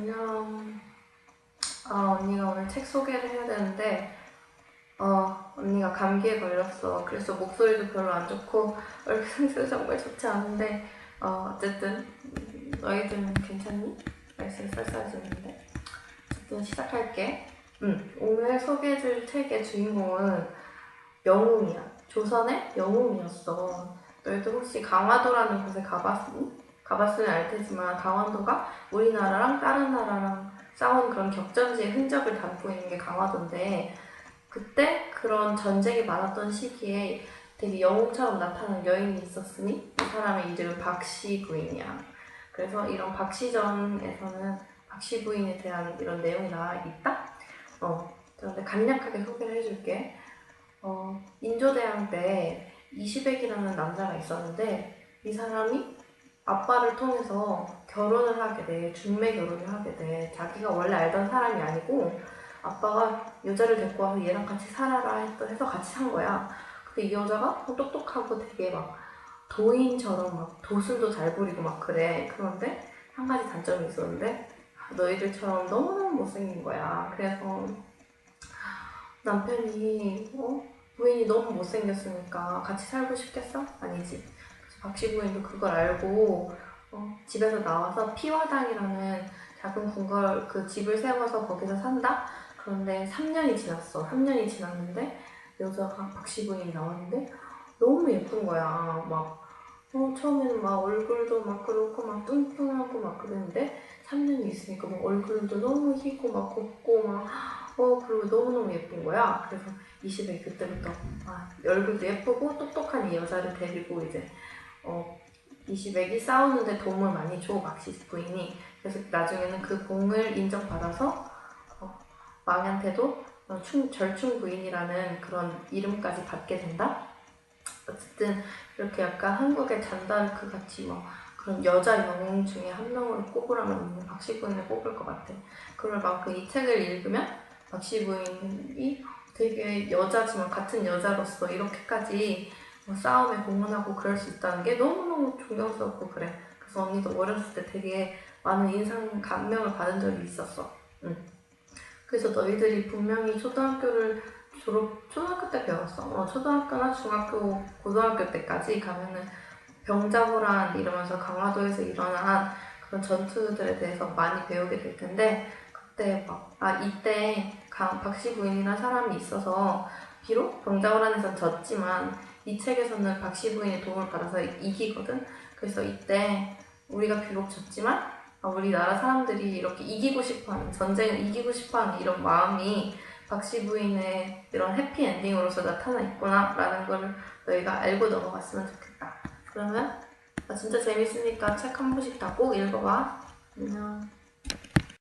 안녕. 아, 언니가 오늘 책 소개를 해야 되는데, 어, 언니가 감기에 걸렸어. 그래서 목소리도 별로 안 좋고, 얼굴 상태도 정말 좋지 않은데, 어, 어쨌든, 음, 너희들은 괜찮니? 날씨가 쌀쌀해졌는데. 어쨌든 시작할게. 음, 오늘 소개해줄 책의 주인공은 영웅이야. 조선의 영웅이었어. 너희도 혹시 강화도라는 곳에 가봤니? 가봤으면 알 테지만 강원도가 우리나라랑 다른 나라랑 싸운 그런 격전지의 흔적을 담고 있는 게 강화도인데 그때 그런 전쟁이 많았던 시기에 되게 영웅처럼 나타나는 여인이 있었으니 이 사람의 이름은 박씨 부인이야. 그래서 이런 박씨전에서는 박씨 부인에 대한 이런 내용이 나와 있다. 어, 그런데 간략하게 소개를 해줄게. 어, 인조대왕 때 이시백이라는 남자가 있었는데 이 사람이 아빠를 통해서 결혼을 하게 돼. 중매 결혼을 하게 돼. 자기가 원래 알던 사람이 아니고 아빠가 여자를 데리고 와서 얘랑 같이 살아라 해서 같이 산 거야. 근데 이 여자가 똑똑하고 되게 막 도인처럼 막 도술도 잘 부리고 막 그래. 그런데 한 가지 단점이 있었는데 너희들처럼 너무너무 못생긴 거야. 그래서 남편이 어? 부인이 너무 못생겼으니까 같이 살고 싶겠어? 아니지. 그래서 박씨 부인도 그걸 알고 어, 집에서 나와서 피화당이라는 작은 궁궐 그 집을 세워서 거기서 산다? 그런데 3년이 지났어. 3년이 지났는데 여자가 박씨 부인이 나왔는데 너무 예쁜 거야. 막 어, 처음에는 막 얼굴도 막 그렇고 막 뚱뚱하고 막 그랬는데 3년이 있으니까 막 얼굴도 너무 희고 막 곱고 막 어, 그리고 너무너무 예쁜 거야. 그래서 20에 그때부터 아, 얼굴도 예쁘고 똑똑한 이 여자를 데리고 이제 어, 20액이 싸우는데 도움을 많이 줘 박씨 부인이. 그래서 나중에는 그 공을 인정받아서 어, 왕한테도 어, 충, 절충 부인이라는 그런 이름까지 받게 된다. 어쨌든 이렇게 약간 한국의 잔다르크 같이 뭐 그런 여자 영웅 중에 한 명으로 꼽으라면 언니는 박씨 부인을 꼽을 것 같아. 그걸 막그이 책을 읽으면 박씨 부인이 되게 여자지만 같은 여자로서 이렇게까지 뭐 싸움에 공헌하고 그럴 수 있다는 게 너무너무 존경스럽고 그래. 그래서 언니도 어렸을 때 되게 많은 인상 감명을 받은 적이 있었어. 응. 그래서 너희들이 분명히 초등학교를 졸업 초등학교 때 배웠어. 어, 초등학교나 중학교, 고등학교 때까지 가면은 병자호란 이러면서 강화도에서 일어난 그런 전투들에 대해서 많이 배우게 될 텐데 그때 막 아 이때 강 박씨 부인이라는 사람이 있어서 비록 병자호란에선 졌지만 이 책에서는 박씨 부인의 도움을 받아서 이기거든. 그래서 이때 우리가 비록 졌지만 아, 우리나라 사람들이 이렇게 이기고 싶어하는 전쟁을 이기고 싶어하는 이런 마음이 박씨 부인의 이런 해피 엔딩으로서 나타나 있구나라는 걸 너희가 알고 넘어갔으면 좋겠다. 그러면 아, 진짜 재밌으니까 책 한 번씩 다 꼭 읽어봐. 안녕.